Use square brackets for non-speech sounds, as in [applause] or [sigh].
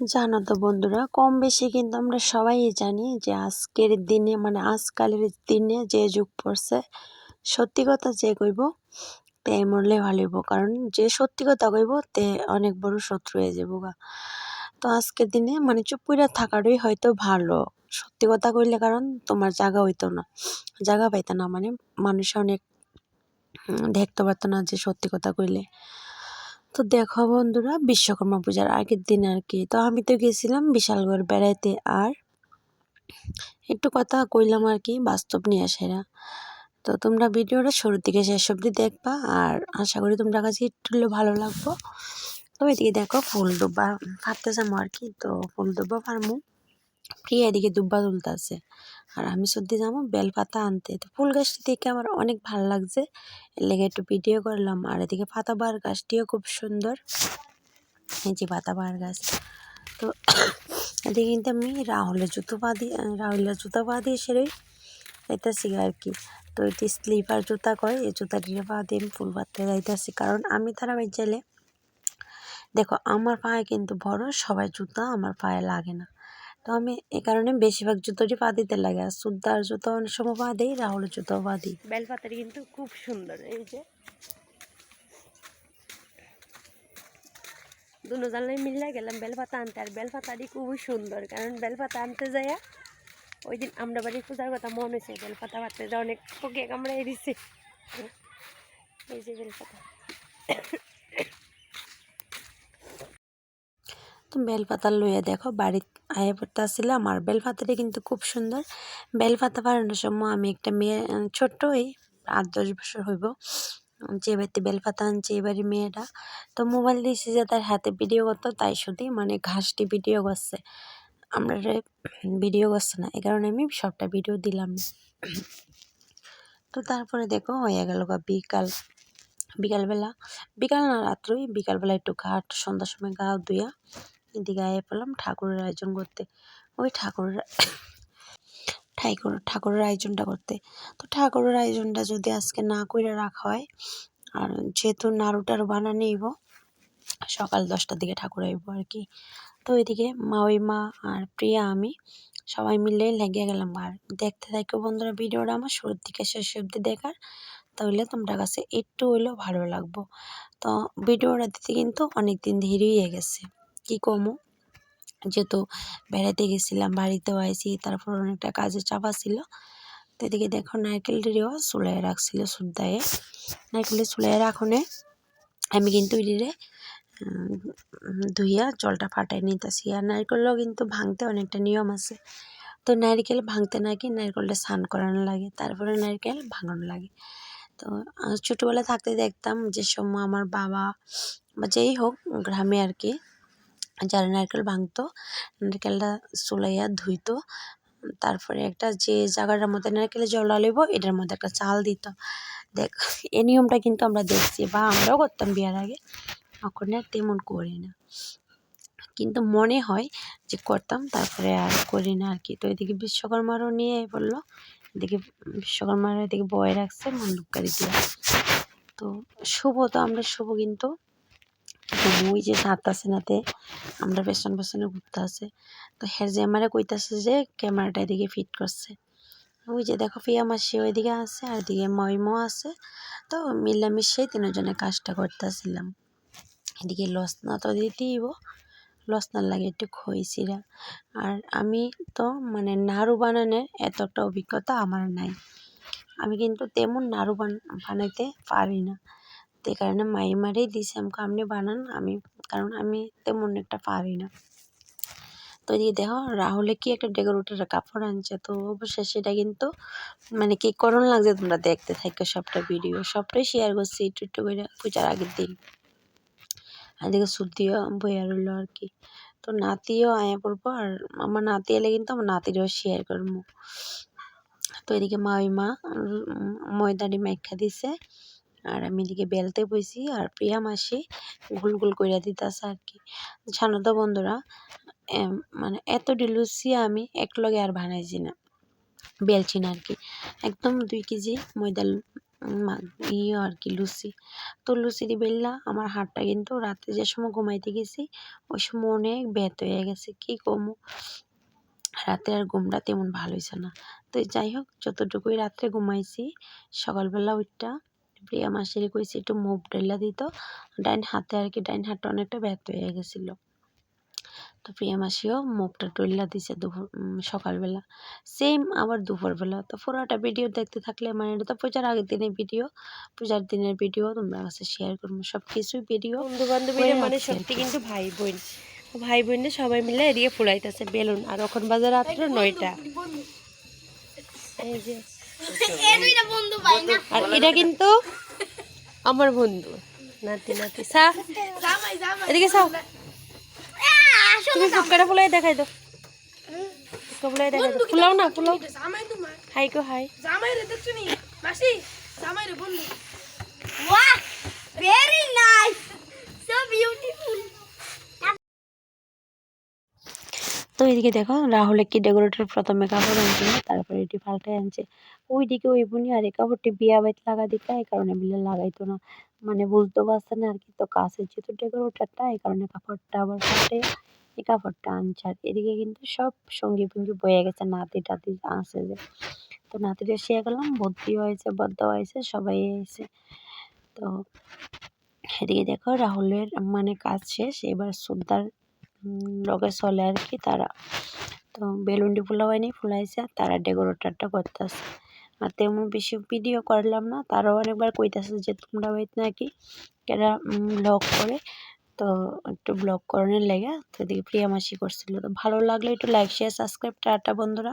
জানো তো বন্ধুরা, কম বেশি কিন্তু আমরা সবাই জানি যে আজকের দিনে মানে আজকালের দিনে যে যুগ পড়ছে, সত্যি কথা যে কইব, তে মরলে ভালো হইব। কারণ যে সত্যি কথা কইব, তে অনেক বড় শত্রু হয়ে যাব গা। তো আজকের দিনে মানে চুপ করে থাকারই হয়তো ভালো। সত্যি কথা কইলে কারণ তোমার জায়গা হইতো না। জায়গা পাইতো না মানে মানুষ অনেক দেখতে পারতো না যে সত্যি কথা কইলে। তো দেখো বন্ধুরা, বিশ্বকর্মা পূজার আগের দিন আর কি। তো আমি তো গেছিলাম বিশালগড় বেড়াইতে আর একটু কথা কইলাম আর কি, বাস্তব নিয়ে আসেরা তো তোমরা ভিডিওটা শুরুর দিকে শেষ অবধি দেখবা আর আশা করি তোমরা কাছে একটু ভালো লাগবো। তো এদিকে দেখো ফুল ফাটতে যাব আর কি, তো ফুল ডুব্বা ফার্মু প্রিয়া এদিকে দুব্বা তুলতেছে। আর আমি সর্দি যাব বেলপাতা আনতে। তো ফুল গাছটি দেখে আমার অনেক ভালো লাগছে। এর লেগে একটু ভিডিও করলাম। আর এদিকে পাতাবার গাছটিও খুব সুন্দর। এই যে পাতাবার গাছ। তো এদিকে কিন্তু আমি রাহুলের জুতো পা দিয়ে রাহুলের জুতো পা দিয়ে সেরে যাইতেছি আর কি। তো এটি স্লিপার জুতা কয়, এই জুতাটির পা দিয়ে আমি ফুল পাততে যাইতেছি। কারণ আমি তারা চাইলে, দেখো, আমার পায়ে কিন্তু বড়, সবাই জুতা, আমার পায়ে লাগে না। তো আমি এ কারণে বেশিরভাগ জুতোটি পা দিতে লাগে। আর সুদ্দার জুতো অনেক সময় পা দিই রাহুলের জুতো পা দিই বেলপাতাটি কিন্তু খুব সুন্দর, এই যে। দুনো জানলাই মিলে গেলাম বেলপাতা আনতে। আর বেলপাতাটি খুবই সুন্দর, কারণ বেলপাতা আনতে যাইয়া ওই দিন আমরা বাড়ি পূজার কথা মনে হয়েছে বেলপাতা পাততে যা অনেক পোকে কামড়ে দিছে। এই যে বেলপাতা। তো বেলপাতা লইয়া দেখো বাড়ি আয়া পড়তে আসছিলাম আর বেলপাতাটা কিন্তু খুব সুন্দর। বেলপাতা বাড়ানোর সময় আমি একটা মেয়ে ছোট্ট ওই আট দশ বছর হইব, যে বাড়িতে বেলপাতা আনছে এবারে মেয়েটা। তো মোবাইল দিয়েছি যে তার হাতে ভিডিও করতো, তাই শুধু মানে ঘাসটি ভিডিও করছে। আমরা ভিডিও করছে না, এই কারণে আমি সবটা ভিডিও দিলাম তো তারপরে দেখো হয়ে গেল বিকাল, বিকালবেলা, বিকাল না রাত্রই, বিকালবেলা একটু ঘাট, সন্ধ্যার সময় গা ধুইয়া আয়ে পেলাম ঠাকুরের আয়োজন করতে। ওই ঠাকুরের [coughs] ঠাকুর, ঠাকুরের আয়োজনটা করতে। তো ঠাকুরের আয়োজনটা যদি আজকে না করে রাখা হয়, আর যেহেতু নাড়ু টাড়ু বানানিব সকাল দশটার দিকে ঠাকুর আইব আর কি। তো এদিকে মা ওই মা আর প্রিয়া আমি সবাই মিলে লেগে গেলাম। আর দেখতে থাকো বন্ধুরা, ভিডিওটা আমার শুরুর দিকে শেষ অব্দি দেখার, তাহলে তোমরা কাছে একটু হইলেও ভালো লাগবো। তো ভিডিওটা দিতে কিন্তু অনেক দিন দেরিয়ে গেছে। কি কমু? যেহেতু বেড়াতে গেছিলাম, বাড়িতেও আইছি, তারপর অনেকটা কাজে চাপা ছিল তো এদিকে দেখো নারকেলটিও চুলাই রাখছিল সুদ্দায়ে নারকেলের চুলাই রাখনে আমি কিন্তু এটিরে ধুইয়া জলটা ফাটাই নিতেছি। আর নারকেলও কিন্তু ভাঙতে অনেকটা নিয়ম আছে। তো নারকেল ভাঙতে নাকি নারকেলটা স্নান করানো লাগে, তারপরে নারকেল ভাঙানো লাগে। তো ছোটোবেলা থাকতে দেখতাম যে সময় আমার বাবা বা যেই হোক গ্রামে আর কি যারা নারকেল ভাঙতো, নারকেলটা চুলাইয়া ধুইতো। তারপরে একটা যে জায়গাটার মধ্যে নারকেলের জল লইব এটার মধ্যে একটা চাল দিত। দেখ, [laughs] এই নিয়মটা কিন্তু আমরা দেখছি বা আমরাও করতাম বিয়ার আগে। এখন আর তেমন করি না। কিন্তু মনে হয় যে করতাম, তারপরে আর করি না আর কি তো এদিকে বিশ্বকর্মারও নিয়ে বলল, এদিকে বিশ্বকর্মার এদিকে বয়ে রাখছে মণ্ডপকারী দিয়ে। তো শুভ তো, আমরা শুভ কিন্তু ওই যে আছে নাতে আমরা পেছন পেছনে ঘুরতে আছে। তো হের যে আমারে কইতাছে যে ক্যামেরাটা এদিকে ফিট করছে। ওই যে দেখো ফিয়া মাসি ওইদিকে আছে আর এদিকে ময়মো আছে। তো মিলামিশাই তিনজনে কাজটা করতেছিলাম। এদিকে লস না তো দিতেইব লস না লাগে একটু খইছিরা। আর আমি তো মানে নাড়ু বানানোর এতটা অভিজ্ঞতা আমার নাই। আমি কিন্তু তেমন নাড়ু বানাইতে পারি না। তো কারণে মাইমারেই দিছে আমাকে, আপনি বানান, আমি, কারণ আমি তেমন একটা পারি না। তো এদিকে দেখো, রাহুলে কি একটা ডেকোরেটের কাপড় আনছে, তো অবশ্যই সেটা কিন্তু মানে কি করণ লাগছে তোমরা দেখতে থাকো সবটা ভিডিও, সবটাই শেয়ার করছি, একটু একটু করে পূজার আগের দিন। আর এদিকে সুতিও বইয়া রইল আর কি। তো নাতিও আয়া পড়ব, আর আমার নাতি এলে কিন্তু আমার নাতিরও শেয়ার করব। তো এদিকে মা ওই মা ময়দানি মাইখা দিছে। আর আমি এদিকে বেলতে বইছি আর প্রিয়া মাসি গোল গোল কইরা দিতেছে আর কি। জানো তো বন্ধুরা মানে এত ডিলুসিয়া আমি এক লগে আর বানাইছি না, বেলছি না আর কি। একদম দুই কেজি ময়দা ইয়ে আর কি লুচি। তো লুচি বেললা, আমার হাতটা কিন্তু রাতে যে সময় ঘুমাইতে গেছি, ওই সময় অনেক ব্যথ হয়ে গেছে, কী কমু? রাতে আর ঘুমটা তেমন ভালো হয়েছে না। তো যাই হোক, যতটুকুই রাত্রে ঘুমাইছি, সকালবেলা ওইটা প্রিয়া মাসিরে কইছি একটু মুভ ডেলা দিত ডাইন হাতে আর কি ডাইন হাতটা অনেকটা ব্যথ হয়ে গেছিল। তো প্রিয়া মাসিও মুখটা টইলা দিছে দুপুর সকালবেলা। সেম আবার দুপুরবেলা। তো পুরোটা ভিডিও দেখতে থাকলে মানে এটা তো পূজার আগের দিনের ভিডিও। পূজার দিনের ভিডিও তোমরা কাছে শেয়ার করব সব কিছুই ভিডিও। বন্ধু বান্ধবীরা মানে সত্যি কিন্তু ভাই বোন ভাই বোনরা সবাই মিলে এড়িয়ে ফুলাইতেছে বেলুন। আর ওখান বাজার রাত্র নয়টা। এই যে আর এটা কিন্তু আমার বন্ধু। নাতি নাতি সা। এদিকে সাও তুমি ফুটকাটা ফুলাই দেখাই দাও। ফুলাই দেখাই দাও। ফুলাও না ফুলাও। হাই কো হাই। জামাই রে দেখছ নি? মাসি জামাই রে বন্ধু। Wow! Very nice! So beautiful! তো এদিকে দেখো, রাহুলে কি ডেকোরেটর প্রথমে কাপড় আনছিল তারপরে এটি পাল্টাই আনছে। ওইদিকে ওই বুনি আর এই কাপড়টি বিয়া বাড়িতে লাগা দিকে, এই কারণে বিলে লাগাইতো না। মানে বুঝতে পারছে না আর কি, তো কাছে যেহেতু ডেকোরেটরটা এই কারণে কাপড়টা আবার ফাটে এই কাপড়টা আনছে আর এদিকে কিন্তু সব সঙ্গী পুঙ্গি বয়ে গেছে, নাতি টাতি আছে যে। তো নাতিটা শিয়ে গেলাম ভর্তি হয়েছে, বদ্ধ হয়েছে, সবাই এসে। তো এদিকে দেখো, রাহুলের মানে কাজ শেষ, এবার সুদ্দার লগে চলে আর কি তারা। তো বেলুনটি ফুলা হয়নি, ফুলাইছে। তারা ডেকোরেটারটা করতেছে। আর তেমন বেশি ভিডিও করলাম না, তারাও অনেকবার কইতাছে যে তোমরা হইত নাকি এরা ব্লগ করে। তো একটু ব্লগ করানোর লেগে তো এদিকে প্রিয়া মাসি করছিল। তো ভালো লাগলে একটু লাইক শেয়ার সাবস্ক্রাইব টাটা বন্ধুরা।